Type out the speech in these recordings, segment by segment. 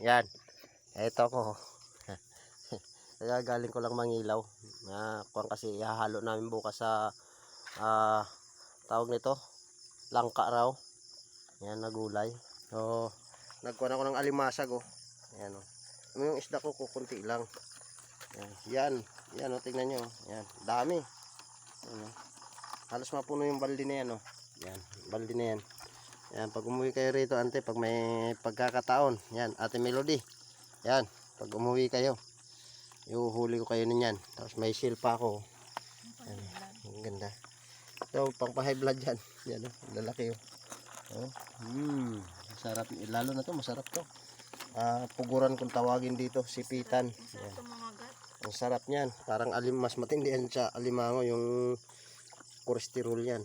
Yan. Ito ko. Kaya galing ko lang mangilaw. Na kuan kasi ihahalo namin bukas sa ah tawag nito langka raw. Yan na gulay. So nagkuhan ako ng alimasag oh. Yan oh. Yung isda ko kukunti lang. Yan. Yan. Yan oh, tingnan niyo. oh. Yan. Dami. Yan, oh. Halos mapuno yung balde na yan oh. Yan, balde na yan. Yan, pag umuwi kayo rito, ante, pag may pagkakataon, yan, ate Melody. Yan, pag umuwi kayo, iuhuli ko kayo ninyan. Tapos may seal pa ako. Yan, ang ganda. So, pang pa-high blood yan. Yan, oh, lalaki oh. Oh, hmm, sarap. Lalo na to, masarap to. Ah, puguran kung tawagin dito, sipitan. Yan. Ang sarap niyan. Parang alim, mas matindi yan sa alimango, yung cholesterol yan.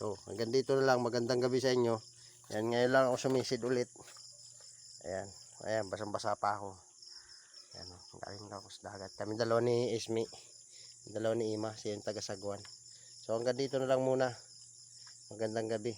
So, hanggang dito na lang. Magandang gabi sa inyo. Yan, ngayon lang ako sumisid ulit. Ayan. Ayan, basang-basa pa ako. Ayan, oh, galing ako sa dagat. Kami dalawa ni Ismi. Dalawa ni Ima, siya yung taga Sagwan. So, hanggang dito na lang muna. Magandang gabi.